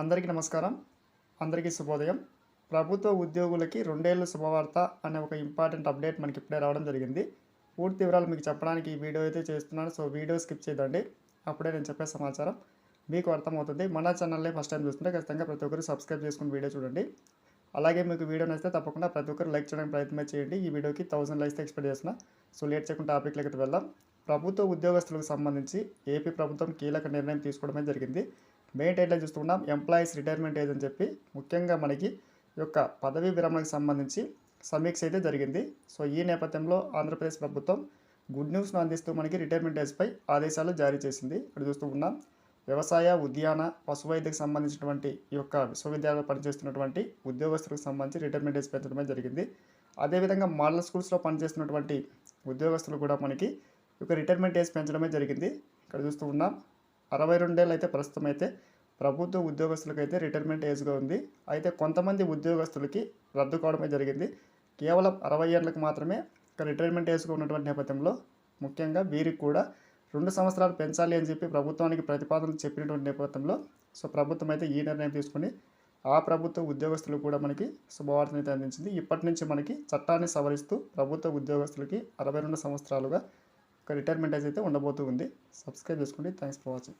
అందరికీ నమస్కారం. అందరికీ శుభోదయం. ప్రభుత్వ ఉద్యోగులకి రెండేళ్ళు శుభవార్త అనే ఒక ఇంపార్టెంట్ అప్డేట్ మనకి ఇప్పుడే రావడం జరిగింది. పూర్తి వివరాలు మీకు చెప్పడానికి ఈ వీడియో అయితే చేస్తున్నాను. సో వీడియో స్కిప్ చేయదండి. అప్పుడే నేను చెప్పే సమాచారం మీకు అర్థమవుతుంది. మన ఛానల్ని ఫస్ట్ టైం చూస్తుంటే ఖచ్చితంగా ప్రతి ఒక్కరు సబ్స్క్రైబ్ చేసుకుని వీడియో చూడండి. అలాగే మీకు వీడియో నచ్చితే తప్పకుండా ప్రతి ఒక్కరు లైక్ చేయడానికి ప్రయత్నం చేయండి. ఈ వీడియోకి థౌసండ్ లైక్స్ ఎక్స్పెక్ట్ చేస్తున్నా. సో లేట్ చేయకుండా టాపిక్లకి వెళ్దాం. ప్రభుత్వ ఉద్యోగస్తులకు సంబంధించి ఏపీ ప్రభుత్వం కీలక నిర్ణయం తీసుకోవడమే జరిగింది. మెయిన్ టైట్లో చూస్తున్నాం ఎంప్లాయీస్ రిటైర్మెంట్ ఏజ్ అని చెప్పి. ముఖ్యంగా మనకి యొక్క పదవీ విరమణకు సంబంధించి సమీక్ష అయితే జరిగింది. సో ఈ నేపథ్యంలో ఆంధ్రప్రదేశ్ ప్రభుత్వం గుడ్ న్యూస్ను అందిస్తూ మనకి రిటైర్మెంట్ ఏజ్పై ఆదేశాలు జారీ చేసింది. ఇక్కడ చూస్తూ ఉన్నాం వ్యవసాయ ఉద్యాన పశు వైద్యకు సంబంధించినటువంటి ఈ యొక్క విశ్వవిద్యాలయంలో పనిచేస్తున్నటువంటి ఉద్యోగస్తులకు సంబంధించి రిటైర్మెంట్ ఏజ్ పెంచడమే జరిగింది. అదేవిధంగా మోడల్ స్కూల్స్లో పనిచేస్తున్నటువంటి ఉద్యోగస్తులు కూడా మనకి ఈ యొక్క రిటైర్మెంట్ ఏజ్ పెంచడమే జరిగింది. ఇక్కడ చూస్తూ ఉన్నాం అరవై రెండేళ్ళు అయితే ప్రస్తుతం అయితే ప్రభుత్వ ఉద్యోగస్తులకు అయితే రిటైర్మెంట్ ఏజ్గా ఉంది. అయితే కొంతమంది ఉద్యోగస్తులకి రద్దు కావడమే జరిగింది. కేవలం అరవై ఏళ్ళకి మాత్రమే రిటైర్మెంట్ ఏజ్గా ఉన్నటువంటి నేపథ్యంలో ముఖ్యంగా వీరికి కూడా రెండు సంవత్సరాలు పెంచాలి అని చెప్పి ప్రభుత్వానికి ప్రతిపాదనలు చెప్పినటువంటి నేపథ్యంలో సో ప్రభుత్వం అయితే ఈ నిర్ణయం తీసుకుని ఆ ప్రభుత్వ ఉద్యోగస్తులు కూడా మనకి శుభవార్తను అయితే అందించింది. ఇప్పటి నుంచి మనకి చట్టాన్ని సవరిస్తూ ప్రభుత్వ ఉద్యోగస్తులకి అరవై రెండు సంవత్సరాలుగా ఒక రిటైర్మెంట్ ఏజ్ అయితే ఉండబోతూ ఉంది. సబ్స్క్రైబ్ చేసుకోండి. Thanks for watching